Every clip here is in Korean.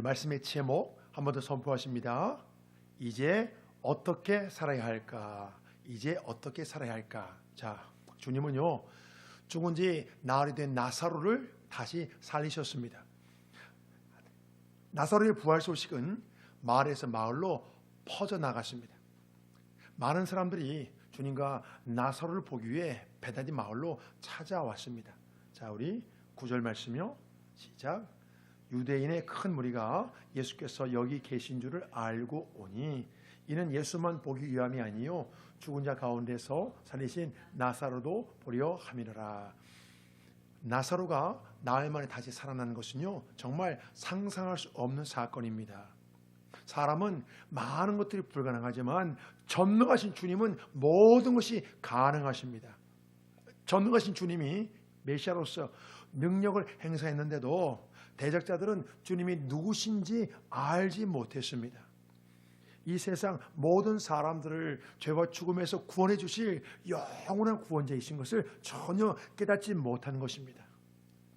우리 말씀의 제목 한 번 더 선포하십니다. 이제 어떻게 살아야 할까? 이제 어떻게 살아야 할까? 자, 주님은요. 죽은 지 나흘이 된 나사로를 다시 살리셨습니다. 나사로의 부활 소식은 마을에서 마을로 퍼져 나갔습니다. 많은 사람들이 주님과 나사로를 보기 위해 베다니 마을로 찾아왔습니다. 자, 우리 구절 말씀요. 시작. 유대인의 큰 무리가 예수께서 여기 계신 줄을 알고 오니 이는 예수만 보기 위함이 아니요 죽은 자 가운데서 살리신 나사로도 보려 함이라. 나사로가 나흘 만에 다시 살아난 것은요 정말 상상할 수 없는 사건입니다. 사람은 많은 것들이 불가능하지만 전능하신 주님은 모든 것이 가능하십니다. 전능하신 주님이 메시아로서 능력을 행사했는데도 대적자들은 주님이 누구신지 알지 못했습니다. 이 세상 모든 사람들을 죄와 죽음에서 구원해 주실 영원한 구원자이신 것을 전혀 깨닫지 못하는 것입니다.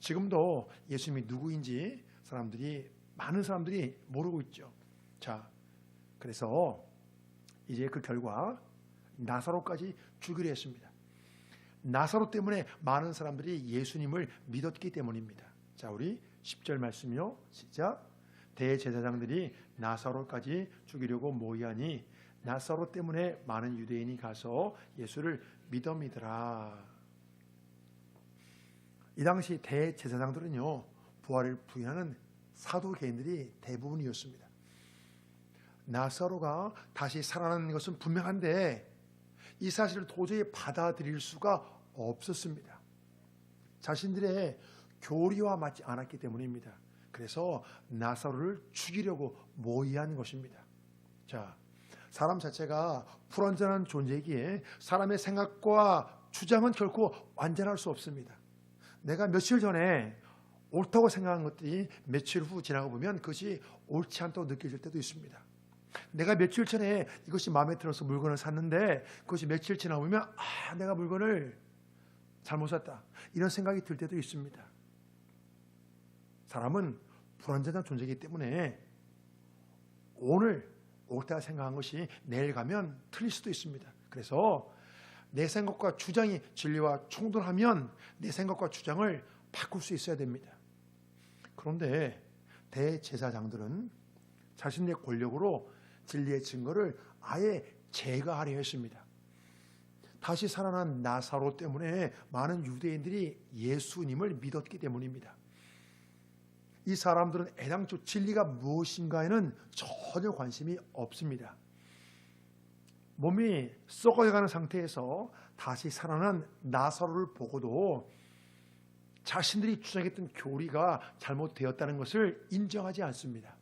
지금도 예수님이 누구인지 사람들이 많은 사람들이 모르고 있죠. 자, 그래서 이제 그 결과 나사로까지 죽이려 했습니다. 나사로 때문에 많은 사람들이 예수님을 믿었기 때문입니다. 자, 우리 10절 말씀이요. 시작. 대제사장들이 나사로까지 죽이려고 모이하니 나사로 때문에 많은 유대인이 가서 예수를 믿어미더라. 이 당시 대제사장들은요 부활을 부인하는 사도개인들이 대부분이었습니다. 나사로가 다시 살아나는 것은 분명한데 이 사실을 도저히 받아들일 수가 없었습니다. 자신들의 교리와 맞지 않았기 때문입니다. 그래서 나사로를 죽이려고 모의한 것입니다. 자, 사람 자체가 불완전한 존재이기에 사람의 생각과 주장은 결코 완전할 수 없습니다. 내가 며칠 전에 옳다고 생각한 것들이 며칠 후 지나고 보면 그것이 옳지 않다고 느껴질 때도 있습니다. 내가 며칠 전에 이것이 마음에 들어서 물건을 샀는데 그것이 며칠 지나고 보면 아, 내가 물건을 잘못 샀다. 이런 생각이 들 때도 있습니다. 사람은 불완전한 존재이기 때문에 오늘 옳다 생각한 것이 내일 가면 틀릴 수도 있습니다. 그래서 내 생각과 주장이 진리와冲돌하면 내 생각과 주장을 바꿀 수 있어야 됩니다. 그런데 대제사장들은 자신의 권력으로 진리의 증거를 아예 제거하려 했습니다. 다시 살아난 나사로 때문에 많은 유대인들이 예수님을 믿었기 때문입니다. 이 사람들은 애당초 진리가 무엇인가에는 전혀 관심이 없습니다. 몸이 썩어가는 상태에서 다시 살아난 나사로를 보고도 자신들이 주장했던 교리가 잘못되었다는 것을 인정하지 않습니다.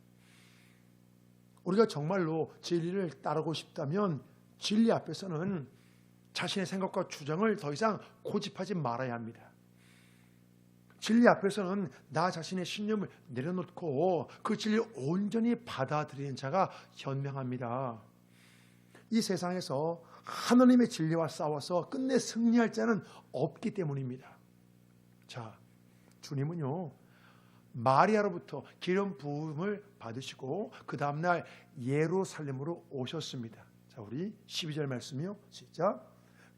우리가 정말로 진리를 따르고 싶다면 진리 앞에서는 자신의 생각과 주장을 더 이상 고집하지 말아야 합니다. 진리 앞에서는 나 자신의 신념을 내려놓고 그 진리를 온전히 받아들이는 자가 현명합니다. 이 세상에서 하나님의 진리와 싸워서 끝내 승리할 자는 없기 때문입니다. 자, 주님은요, 마리아로부터 기름 부음을 받으시고 그 다음날 예루살렘으로 오셨습니다. 자, 우리 12절 말씀이요. 시작.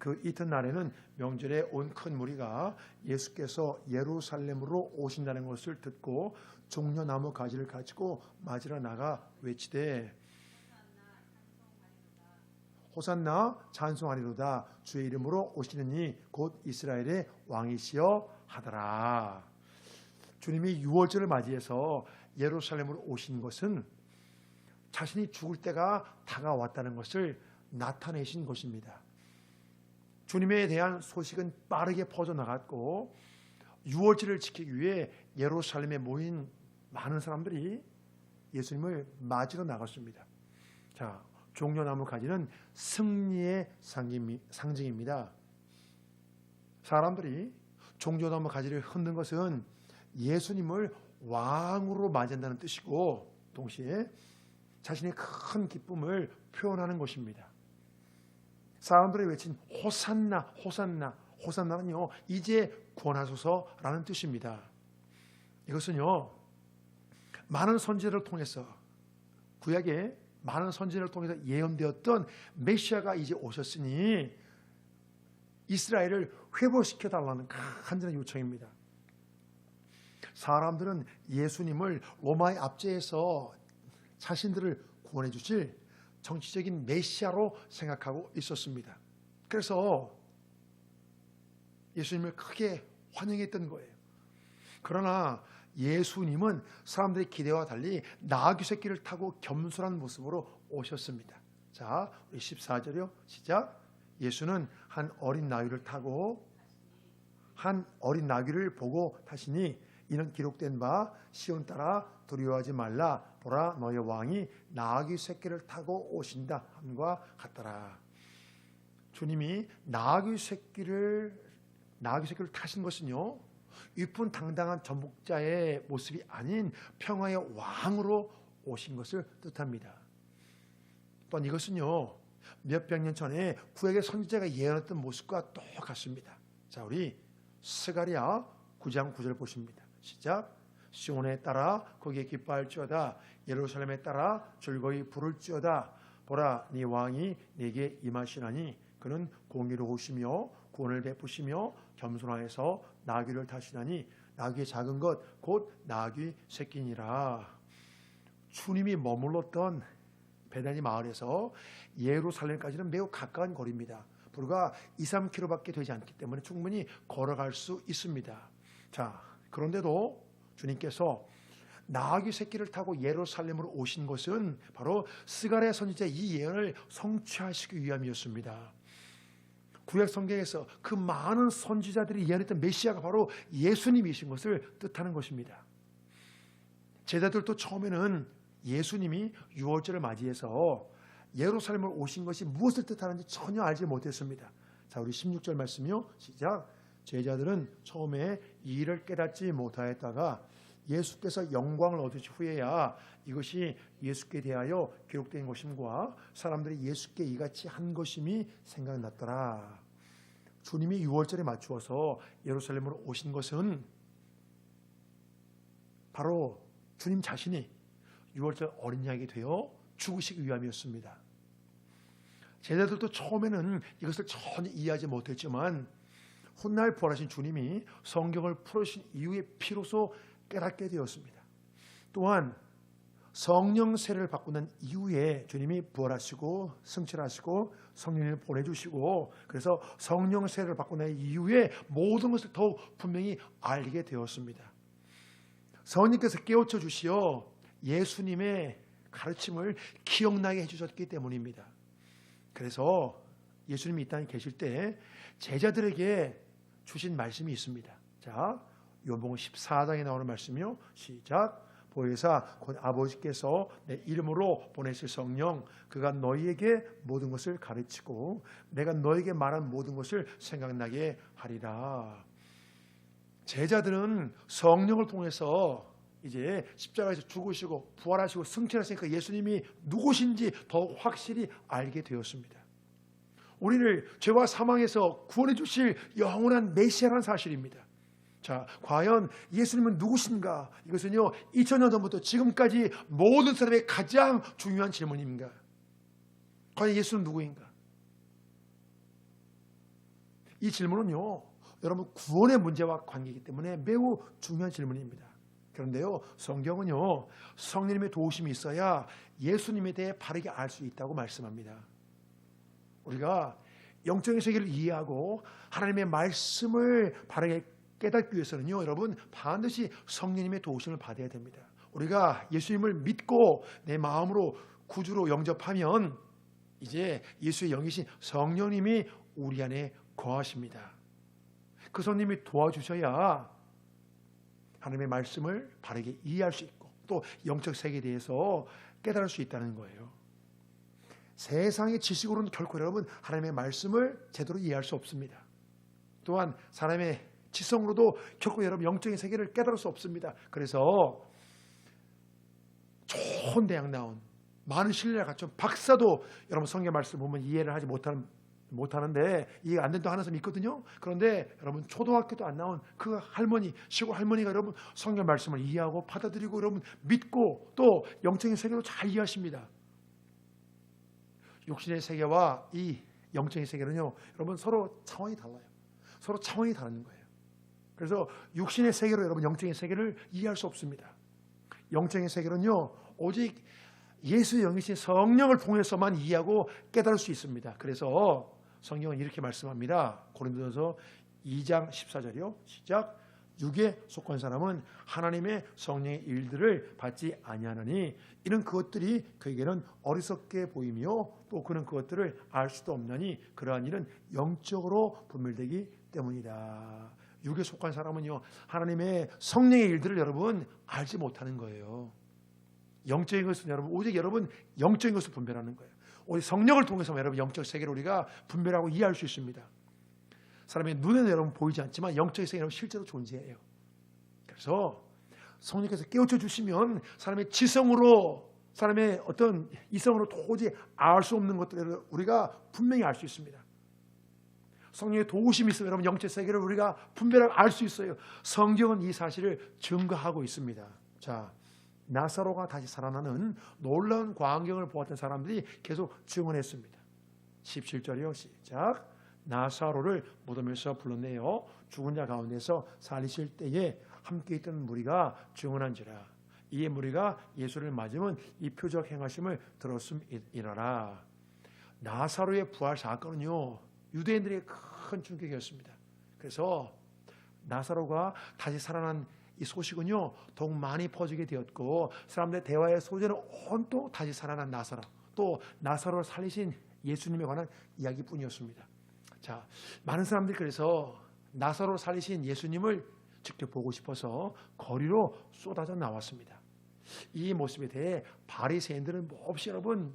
그 이튿날에는 명절에 온 큰 무리가 예수께서 예루살렘으로 오신다는 것을 듣고 종려나무 가지를 가지고 맞으러 나가 외치되 호산나 찬송하리로다 주의 이름으로 오시느니 곧 이스라엘의 왕이시여 하더라. 주님이 유월절을 맞이해서 예루살렘으로 오신 것은 자신이 죽을 때가 다가왔다는 것을 나타내신 것입니다. 주님에 대한 소식은 빠르게 퍼져나갔고 유월절을 지키기 위해 예루살렘에 모인 많은 사람들이 예수님을 맞으러 나갔습니다. 자, 종려나무 가지는 승리의 상징입니다. 사람들이 종려나무 가지를 흔든 것은 예수님을 왕으로 맞이한다는 뜻이고 동시에 자신의 큰 기쁨을 표현하는 것입니다. 사람들이 외친 호산나 호산나 호산나는요 이제 구원하소서라는 뜻입니다. 이것은요 많은 선지자를 통해서 구약에 많은 선지자를 통해서 예언되었던 메시아가 이제 오셨으니 이스라엘을 회복시켜 달라는 간절한 요청입니다. 사람들은 예수님을 로마의 압제에서 자신들을 구원해 주실 정치적인 메시아로 생각하고 있었습니다. 그래서 예수님을 크게 환영했던 거예요. 그러나 예수님은 사람들의 기대와 달리 나귀 새끼를 타고 겸손한 모습으로 오셨습니다. 자, 우리 14절이요. 시작. 예수는 한 어린 나귀를 타고 한 어린 나귀를 보고 타시니 이는 기록된 바 시온 따라 두려워하지 말라 보라 너의 왕이 나귀 새끼를 타고 오신다 함과 같더라. 주님이 나귀 새끼를 나귀 새끼를 타신 것은요. 위풍 당당한 전복자의 모습이 아닌 평화의 왕으로 오신 것을 뜻합니다. 또한 이것은요. 몇백 년 전에 구약의 선지자가 예언했던 모습과 똑같습니다. 자, 우리 스가랴 9장 9절 보십니다. 시작. 시온에 따라 거기에 기뻐할지어다 예루살렘에 따라 즐거이 부를지어다 보라 네 왕이 네게 임하시나니 그는 공의로우시며 구원을 베푸시며 겸손하여서 나귀를 타시나니 나귀의 작은 것 곧 나귀 새끼니라 주님이 머물렀던 베다니 마을에서 예루살렘까지는 매우 가까운 거리입니다. 불과 2, 3km밖에 되지 않기 때문에 충분히 걸어갈 수 있습니다. 자, 그런데도 주님께서 나귀 새끼를 타고 예루살렘으로 오신 것은 바로 스가랴 선지자 이 예언을 성취하시기 위함이었습니다. 구약 성경에서 그 많은 선지자들이 예언했던 메시아가 바로 예수님이신 것을 뜻하는 것입니다. 제자들도 처음에는 예수님이 유월절을 맞이해서 예루살렘을 오신 것이 무엇을 뜻하는지 전혀 알지 못했습니다. 자, 우리 16절 말씀이요. 시작. 제자들은 처음에 이 일을 깨닫지 못하였다가 예수께서 영광을 얻으신 후에야 이것이 예수께 대하여 기록된 것임과 사람들이 예수께 이같이 한 것임이 생각났더라. 주님이 유월절에 맞추어서 예루살렘으로 오신 것은 바로 주님 자신이 유월절 어린 양이 되어 죽으시기 위함이었습니다. 제자들도 처음에는 이것을 전혀 이해하지 못했지만 훗날 부활하신 주님이 성경을 풀으신 이후에 피로소 깨닫게 되었습니다. 또한 성령 세례를 받고 난 이후에 주님이 부활하시고 승천하시고 성령을 보내주시고 그래서 성령 세례를 받고 난 이후에 모든 것을 더욱 분명히 알게 되었습니다. 성령께서 깨우쳐 주시어 예수님의 가르침을 기억나게 해주셨기 때문입니다. 그래서 예수님이 이 땅에 계실 때 제자들에게 주신 말씀이 있습니다. 자, 요봉 14장에 나오는 말씀이요. 시작. 보혜사 곧 아버지께서 내 이름으로 보내실 성령 그가 너희에게 모든 것을 가르치고 내가 너에게 말한 모든 것을 생각나게 하리라. 제자들은 성령을 통해서 이제 십자가에서 죽으시고 부활하시고 승천하시니까 예수님이 누구신지 더 확실히 알게 되었습니다. 우리를 죄와 사망에서 구원해 주실 영원한 메시아라는 사실입니다. 자, 과연 예수님은 누구신가? 이것은요, 2000년 전부터 지금까지 모든 사람의 가장 중요한 질문입니다. 과연 예수는 누구인가? 이 질문은요, 여러분 구원의 문제와 관계이기 때문에 매우 중요한 질문입니다. 그런데요, 성경은요, 성령님의 도우심이 있어야 예수님에 대해 바르게 알 수 있다고 말씀합니다. 우리가 영적인 세계를 이해하고 하나님의 말씀을 바르게 깨닫기 위해서는요, 여러분 반드시 성령님의 도우심을 받아야 됩니다. 우리가 예수님을 믿고 내 마음으로 구주로 영접하면 이제 예수의 영이신 성령님이 우리 안에 거하십니다. 그 성령님이 도와주셔야 하나님의 말씀을 바르게 이해할 수 있고 또 영적 세계에 대해서 깨달을 수 있다는 거예요. 세상의 지식으로는 결코 여러분 하나님의 말씀을 제대로 이해할 수 없습니다. 또한 사람의 지성으로도 결코 여러분 영적인 세계를 깨달을 수 없습니다. 그래서 좋은 대학 나온 많은 신뢰를 갖춘 박사도 여러분 성경 말씀 보면 이해를 하지 못하는 못하는데 이해 안 된다고 하는 사람이 있거든요. 그런데 여러분 초등학교도 안 나온 그 할머니 시골 할머니가 여러분 성경 말씀을 이해하고 받아들이고 여러분 믿고 또 영적인 세계로 잘 이해하십니다. 육신의 세계와 이 영적인 세계는요, 여러분 서로 차원이 달라요. 서로 차원이 다른 거예요. 그래서 육신의 세계로 여러분 영적인 세계를 이해할 수 없습니다. 영적인 세계는요, 오직 예수의 영이신 성령을 통해서만 이해하고 깨달을 수 있습니다. 그래서 성경은 이렇게 말씀합니다. 고린도전서 2장 14절이요. 시작. 육에 속한 사람은 하나님의 성령의 일들을 받지 아니하느니 이는 그것들이 그에게는 어리석게 보이며 또 그는 그것들을 알 수도 없나니 그러한 일은 영적으로 분별되기 때문이다. 육에 속한 사람은요 하나님의 성령의 일들을 여러분 알지 못하는 거예요. 영적인 것은 여러분 오직 여러분 영적인 것을 분별하는 거예요. 오직 성령을 통해서 여러분 영적 세계를 우리가 분별하고 이해할 수 있습니다. 사람의 눈에는 여러분 보이지 않지만 영적인 세계는 실제로 존재해요. 그래서 성령께서 깨우쳐 주시면 사람의 지성으로 사람의 어떤 이성으로 도저히 알 수 없는 것들을 우리가 분명히 알 수 있습니다. 성령의 도우심이 있으면 여러분 영적 세계를 우리가 분별하고 알수 있어요. 성경은 이 사실을 증거하고 있습니다. 자, 나사로가 다시 살아나는 놀라운 광경을 보았던 사람들이 계속 증언했습니다. 17절이요. 시작. 나사로를 무덤에서 불러내어 죽은 자 가운데서 살리실 때에 함께 있던 무리가 증언한지라 이에 무리가 예수를 맞으면 이 표적 행하심을 들었음이라라 나사로의 부활 사건은요 유대인들의 큰 충격이었습니다. 그래서 나사로가 다시 살아난 이 소식은요 더욱 많이 퍼지게 되었고 사람들의 대화의 소재는 온통 다시 살아난 나사로 또 나사로를 살리신 예수님에 관한 이야기뿐이었습니다. 자, 많은 사람들이 그래서 나사로 살리신 예수님을 직접 보고 싶어서 거리로 쏟아져 나왔습니다. 이 모습에 대해 바리새인들은 몹시 여러분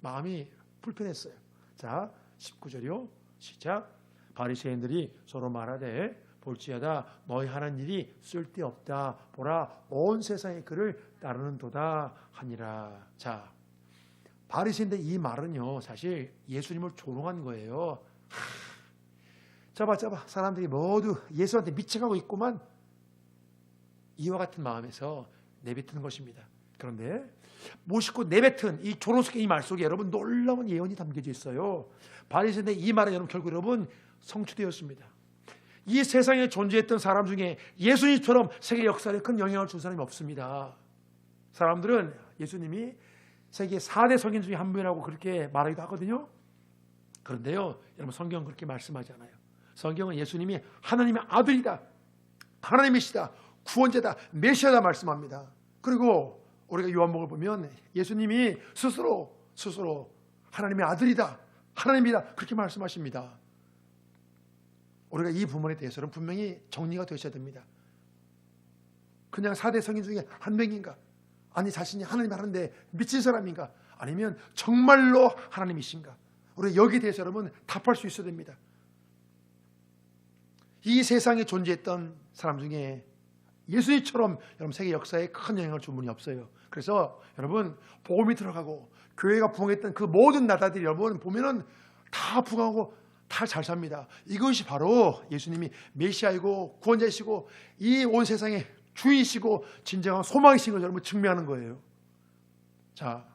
마음이 불편했어요. 자, 19절이요. 시작. 바리새인들이 서로 말하되 볼지어다 너희 하는 일이 쓸데없다. 보라 온 세상의 그를 따르는도다 하니라. 자, 바리새인들 이 말은요. 사실 예수님을 조롱한 거예요. 잡아 잡아 사람들이 모두 예수한테 미쳐가고 있구만 이와 같은 마음에서 내뱉는 것입니다. 그런데 무심코 내뱉은 이 조롱스러운 이말 속에 여러분 놀라운 예언이 담겨져 있어요. 바리새인의 이 말은 여러분 결국 여러분 성취되었습니다. 이 세상에 존재했던 사람 중에 예수님처럼 세계 역사에 큰 영향을 준 사람이 없습니다. 사람들은 예수님이 세계 4대 성인 중에 한 분이라고 그렇게 말하기도 하거든요. 그런데요, 여러분 성경은 그렇게 말씀하지 않아요. 성경은 예수님이 하나님의 아들이다, 하나님이시다, 구원자다, 메시아다 말씀합니다. 그리고 우리가 요한복음을 보면 예수님이 스스로 스스로 하나님의 아들이다, 하나님이다 그렇게 말씀하십니다. 우리가 이 부분에 대해서는 분명히 정리가 되셔야 됩니다. 그냥 4대 성인 중에 한 명인가? 아니 자신이 하나님 하는데 미친 사람인가? 아니면 정말로 하나님이신가? 우리 여기에 대해서 여러분 답할 수 있어야 됩니다. 이 세상에 존재했던 사람 중에 예수님처럼 여러분 세계 역사에 큰 영향을 준 분이 없어요. 그래서 여러분 복음이 들어가고 교회가 부흥했던 그 모든 나라들이 여러분 보면은 다 부흥하고 다 잘 삽니다. 이것이 바로 예수님이 메시아이고 구원자이시고 이 온 세상의 주이시고 진정한 소망이신 걸 여러분 증명하는 거예요. 자,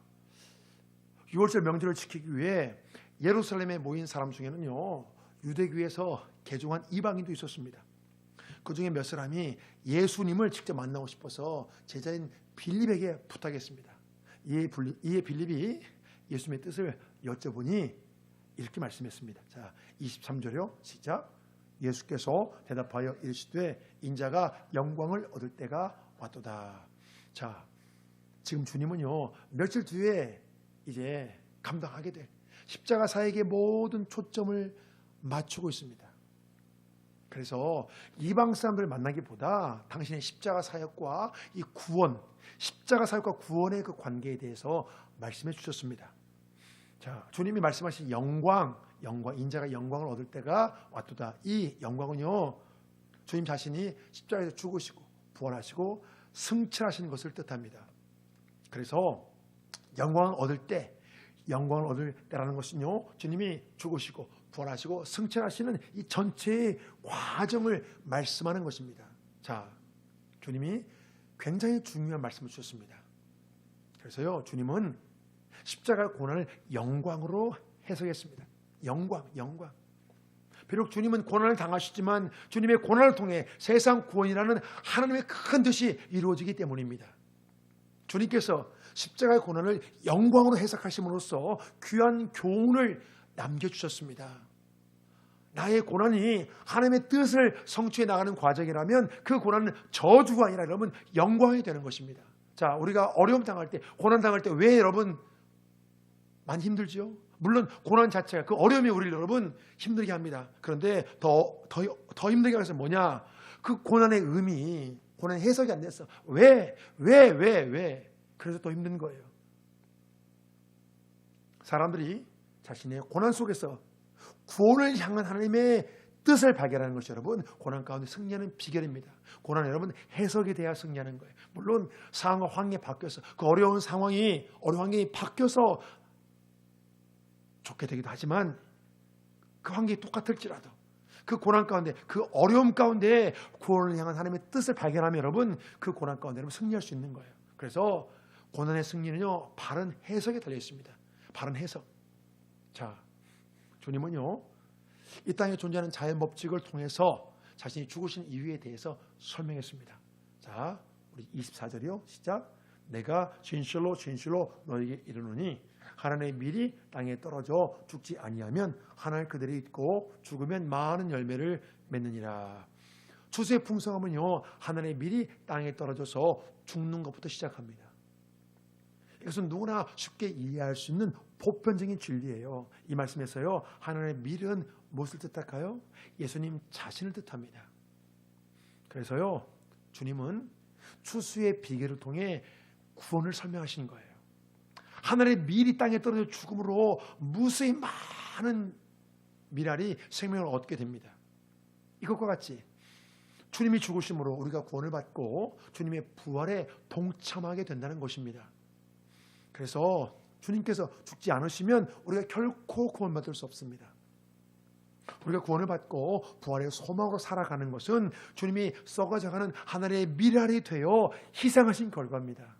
6월절 명절을 지키기 위해 예루살렘에 모인 사람 중에는요 유대교에서 개종한 이방인도 있었습니다. 그 중에 몇 사람이 예수님을 직접 만나고 싶어서 제자인 빌립에게 부탁했습니다. 이에 빌립이 예수님의 뜻을 여쭤보니 이렇게 말씀했습니다. 자, 23절요. 시작. 예수께서 대답하여 이르시되 인자가 영광을 얻을 때가 왔도다. 자, 지금 주님은요 며칠 뒤에 이제 감당하게 될 십자가 사역의 모든 초점을 맞추고 있습니다. 그래서 이방 사람들을 만나기보다 당신의 십자가 사역과 이 구원, 십자가 사역과 구원의 그 관계에 대해서 말씀해 주셨습니다. 자, 주님이 말씀하신 영광, 영광, 인자가 영광을 얻을 때가 왔도다. 이 영광은요, 주님 자신이 십자가에서 죽으시고 부활하시고 승천하신 것을 뜻합니다. 그래서 영광을 얻을 때 영광을 얻을 때라는 것은요. 주님이 죽으시고 부활하시고 승천하시는 이 전체의 과정을 말씀하는 것입니다. 자, 주님이 굉장히 중요한 말씀을 주셨습니다. 그래서요, 주님은 십자가 고난을 영광으로 해석했습니다. 영광, 영광. 비록 주님은 고난을 당하시지만 주님의 고난을 통해 세상 구원이라는 하나님의 큰 뜻이 이루어지기 때문입니다. 주님께서 십자가의 고난을 영광으로 해석하심으로써 귀한 교훈을 남겨주셨습니다. 나의 고난이 하나님의 뜻을 성취해 나가는 과정이라면 그 고난은 저주가 아니라 여러분 영광이 되는 것입니다. 자, 우리가 어려움 당할 때, 고난 당할 때 왜 여러분 많이 힘들지요? 물론 고난 자체가 그 어려움이 우리를 여러분 힘들게 합니다. 그런데 더 더 더 힘들게 것은 뭐냐? 그 고난의 의미, 고난 해석이 안 됐어. 왜? 왜? 왜? 왜? 그래서 더 힘든 거예요. 사람들이 자신의 고난 속에서 구원을 향한 하나님의 뜻을 발견하는 것이 여러분 고난 가운데 승리하는 비결입니다. 고난 여러분 해석이 돼야 승리하는 거예요. 물론 상황과 환경이 바뀌어서 그 어려운 상황이 어려운 환경이 바뀌어서 좋게 되기도 하지만 그 환경이 똑같을지라도 그 고난 가운데 그 어려움 가운데 구원을 향한 하나님의 뜻을 발견하면 여러분 그 고난 가운데 여러분 승리할 수 있는 거예요. 그래서 고난의 승리는요 바른 해석에 달려 있습니다. 바른 해석. 자, 주님은요 이 땅에 존재하는 자연 법칙을 통해서 자신이 죽으신 이유에 대해서 설명했습니다. 자, 우리 24절이요. 시작. 내가 진실로 진실로 너에게 이르노니 하나님의 밀이 땅에 떨어져 죽지 아니하면 하늘 그들이 있고 죽으면 많은 열매를 맺느니라. 추수의 풍성함은요 하나님의 밀이 땅에 떨어져서 죽는 것부터 시작합니다. 이것은 누구나 쉽게 이해할 수 있는 보편적인 진리예요. 이 말씀에서요 하나님의 밀은 무엇을 뜻할까요? 예수님 자신을 뜻합니다. 그래서요 주님은 추수의 비결을 통해 구원을 설명하시는 거예요. 하늘의 밀이 땅에 떨어져 죽음으로 무수히 많은 미랄이 생명을 얻게 됩니다. 이것과 같이 주님이 죽으심으로 우리가 구원을 받고 주님의 부활에 동참하게 된다는 것입니다. 그래서 주님께서 죽지 않으시면 우리가 결코 구원받을 수 없습니다. 우리가 구원을 받고 부활의 소망으로 살아가는 것은 주님이 썩어져가는 하늘의 미랄이 되어 희생하신 결과입니다.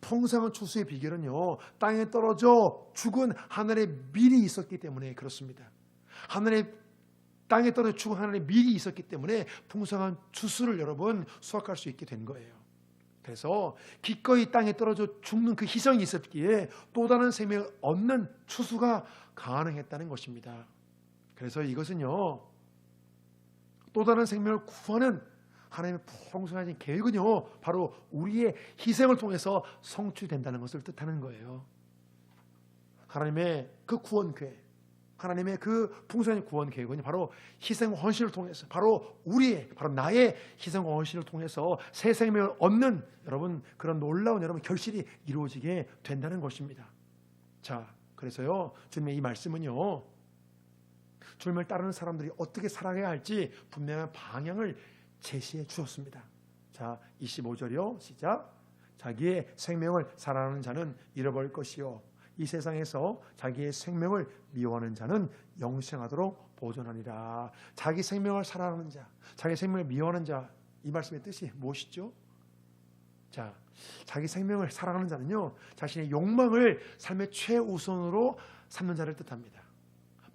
풍성한 추수의 비결은요 땅에 떨어져 죽은 하늘의 밀이 있었기 때문에 그렇습니다. 하늘의 땅에 떨어져 죽은 하늘의 밀이 있었기 때문에 풍성한 추수를 여러분 수확할 수 있게 된 거예요. 그래서 기꺼이 땅에 떨어져 죽는 그 희생이 있었기에 또 다른 생명을 얻는 추수가 가능했다는 것입니다. 그래서 이것은요 또 다른 생명을 구하는 하나님의 풍성하신 계획은요, 바로 우리의 희생을 통해서 성취된다는 것을 뜻하는 거예요. 하나님의 그 구원 계획, 하나님의 그 풍성한 구원 계획은 바로 희생 헌신을 통해서, 바로 우리의, 바로 나의 희생 헌신을 통해서 새 생명을 얻는 여러분 그런 놀라운 여러분 결실이 이루어지게 된다는 것입니다. 자, 그래서요, 주님의 이 말씀은요, 주님을 따르는 사람들이 어떻게 살아가야 할지 분명한 방향을 제시해 주었습니다. 자, 25절이요. 시작. 자기의 생명을 사랑하는 자는 잃어버릴 것이요. 이 세상에서 자기의 생명을 미워하는 자는 영생하도록 보존하니라. 자기 생명을 사랑하는 자, 자기 생명을 미워하는 자, 이 말씀의 뜻이 무엇이죠? 자, 자기 생명을 사랑하는 자는요, 자신의 욕망을 삶의 최우선으로 삼는 자를 뜻합니다.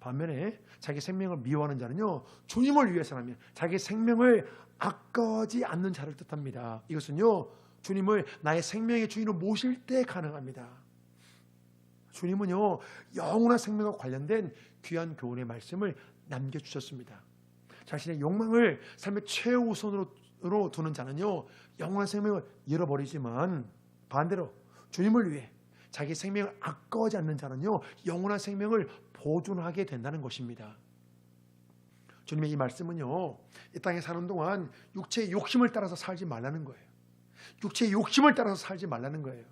반면에 자기 생명을 미워하는 자는요, 주님을 위해서라면 자기 생명을 아까워지 않는 자를 뜻합니다. 이것은요, 주님을 나의 생명의 주인으로 모실 때 가능합니다. 주님은요, 영원한 생명과 관련된 귀한 교훈의 말씀을 남겨주셨습니다. 자신의 욕망을 삶의 최우선으로 두는 자는요, 영원한 생명을 잃어버리지만 반대로 주님을 위해 자기 생명을 아까워하지 않는 자는요, 영원한 생명을 보존하게 된다는 것입니다. 주님의 이 말씀은요, 이 땅에 사는 동안 육체의 욕심을 따라서 살지 말라는 거예요. 육체의 욕심을 따라서 살지 말라는 거예요.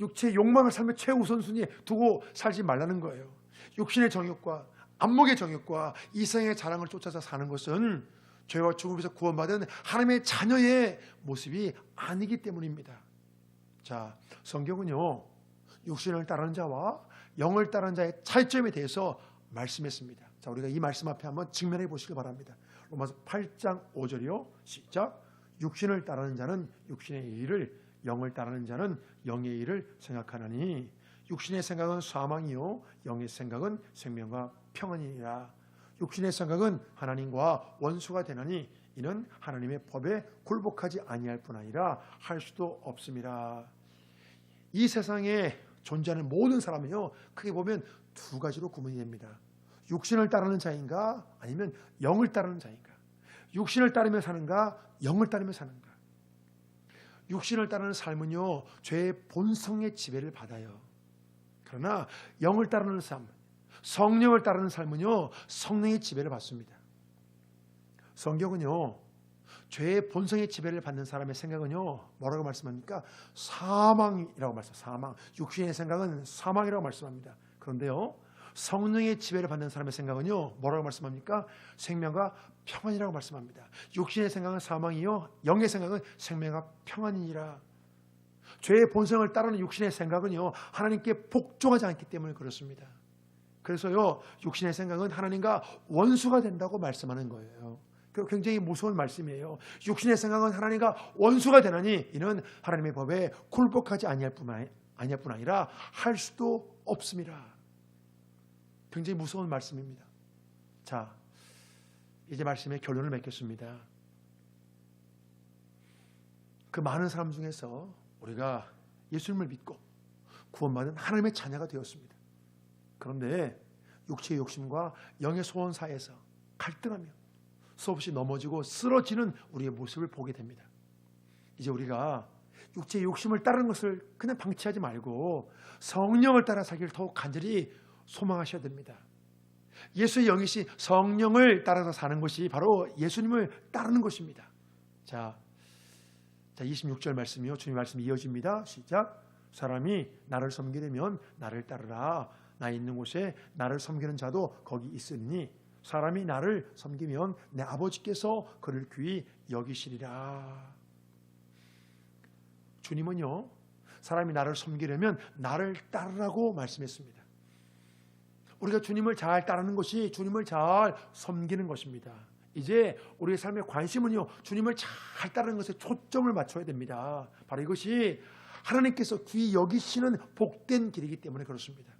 육체의 욕망을 삶의 최우선순위에 두고 살지 말라는 거예요. 육신의 정욕과 안목의 정욕과 이성의 자랑을 쫓아서 사는 것은 죄와 죽음에서 구원받은 하나님의 자녀의 모습이 아니기 때문입니다. 자, 성경은요, 육신을 따르는 자와 영을 따르는 자의 차이점에 대해서 말씀했습니다. 자, 우리가 이 말씀 앞에 한번 직면해 보시기 바랍니다. 로마서 8장 5절이요. 시작. 육신을 따르는 자는 육신의 일을 영을 따르는 자는 영의 일을 생각하나니 육신의 생각은 사망이요 영의 생각은 생명과 평안이니라. 육신의 생각은 하나님과 원수가 되나니 이는 하나님의 법에 굴복하지 아니할 뿐 아니라 할 수도 없습니다. 이 세상에 존재하는 모든 사람은요 크게 보면 두 가지로 구분이 됩니다. 육신을 따르는 자인가 아니면 영을 따르는 자인가. 육신을 따르며 사는가 영을 따르며 사는가. 육신을 따르는 삶은요 죄의 본성의 지배를 받아요. 그러나 영을 따르는 삶, 성령을 따르는 삶은요 성령의 지배를 받습니다. 성경은요 죄의 본성의 지배를 받는 사람의 생각은요 뭐라고 말씀합니까? 사망이라고 말씀. 사망. 육신의 생각은 사망이라고 말씀합니다. 그런데요 성령의 지배를 받는 사람의 생각은요 뭐라고 말씀합니까? 생명과 평안이라고 말씀합니다. 육신의 생각은 사망이요 영의 생각은 생명과 평안이니라. 죄의 본성을 따르는 육신의 생각은요 하나님께 복종하지 않기 때문에 그렇습니다. 그래서요 육신의 생각은 하나님과 원수가 된다고 말씀하는 거예요. 그 굉장히 무서운 말씀이에요. 육신의 생각은 하나님과 원수가 되나니 이는 하나님의 법에 굴복하지 아니할 뿐 아니라 할 수도 없습니다. 굉장히 무서운 말씀입니다. 자, 이제 말씀의 결론을 맺겠습니다. 그 많은 사람 중에서 우리가 예수님을 믿고 구원받은 하나님의 자녀가 되었습니다. 그런데 육체의 욕심과 영의 소원 사이에서 갈등하며 수없이 넘어지고 쓰러지는 우리의 모습을 보게 됩니다. 이제 우리가 육체의 욕심을 따르는 것을 그냥 방치하지 말고 성령을 따라 살기를 더욱 간절히 소망하셔야 됩니다. 예수의 영이신 성령을 따라서 사는 것이 바로 예수님을 따르는 것입니다. 자, 자 26절 말씀이요. 주님 말씀이 이어집니다. 시작. 사람이 나를 섬기려면 나를 따르라. 나 있는 곳에 나를 섬기는 자도 거기 있으니 사람이 나를 섬기면 내 아버지께서 그를 귀히 여기시리라. 주님은요. 사람이 나를 섬기려면 나를 따르라고 말씀했습니다. 우리가 주님을 잘 따르는 것이 주님을 잘 섬기는 것입니다. 이제 우리의 삶의 관심은요, 주님을 잘 따르는 것에 초점을 맞춰야 됩니다. 바로 이것이 하나님께서 귀히 여기시는 복된 길이기 때문에 그렇습니다.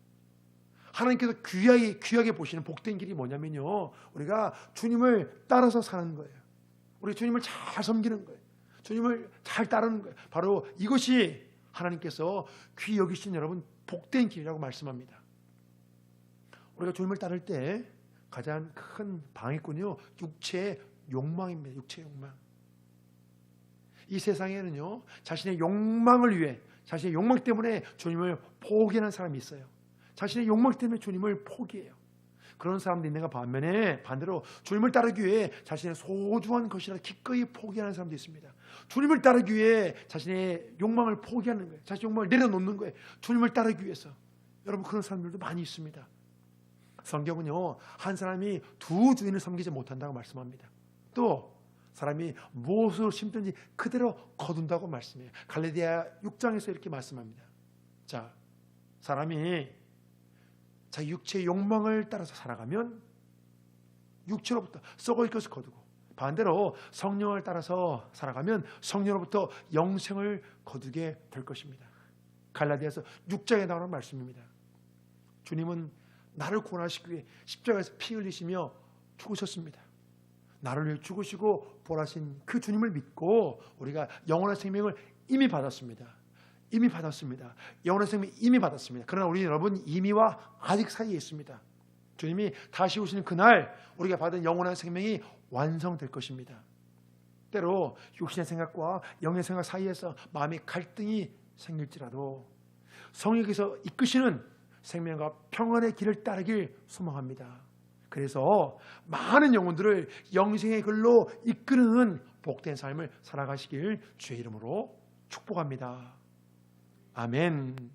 하나님께서 귀하게, 귀하게 보시는 복된 길이 뭐냐면요, 우리가 주님을 따라서 사는 거예요. 우리 주님을 잘 섬기는 거예요. 주님을 잘 따르는 거예요. 바로 이것이 하나님께서 귀히 여기신 여러분 복된 길이라고 말씀합니다. 우리가 주님을 따를 때 가장 큰 방해꾼이요 육체의 욕망입니다. 육체의 욕망. 이 세상에는요 자신의 욕망을 위해 자신의 욕망 때문에 주님을 포기하는 사람이 있어요. 자신의 욕망 때문에 주님을 포기해요. 그런 사람도 있는가 반면에 반대로 주님을 따르기 위해 자신의 소중한 것이라 기꺼이 포기하는 사람도 있습니다. 주님을 따르기 위해 자신의 욕망을 포기하는 거예요. 자신의 욕망을 내려놓는 거예요. 주님을 따르기 위해서. 여러분 그런 사람들도 많이 있습니다. 성경은요 한 사람이 두 주인을 섬기지 못한다고 말씀합니다. 또 사람이 무엇을 심든지 그대로 거둔다고 말씀해요. 갈레디아 6장에서 이렇게 말씀합니다. 자, 사람이 자 육체의 욕망을 따라서 살아가면 육체로부터 썩어질 것을 거두고 반대로 성령을 따라서 살아가면 성령으로부터 영생을 거두게 될 것입니다. 갈라디아서 6장에 나오는 말씀입니다. 주님은 나를 구원하시기 위해 십자가에서 피 흘리시며 죽으셨습니다. 나를 위해 죽으시고 보라신 그 주님을 믿고 우리가 영원한 생명을 이미 받았습니다. 이미 받았습니다. 영원한 생명 이미 받았습니다. 그러나 우리 여러분 이미와 아직 사이에 있습니다. 주님이 다시 오시는 그날 우리가 받은 영원한 생명이 완성될 것입니다. 때로 육신의 생각과 영의 생각 사이에서 마음의 갈등이 생길지라도 성령께서 이끄시는 생명과 평안의 길을 따르길 소망합니다. 그래서 많은 영혼들을 영생의 글로 이끄는 복된 삶을 살아가시길 주의 이름으로 축복합니다. 아멘.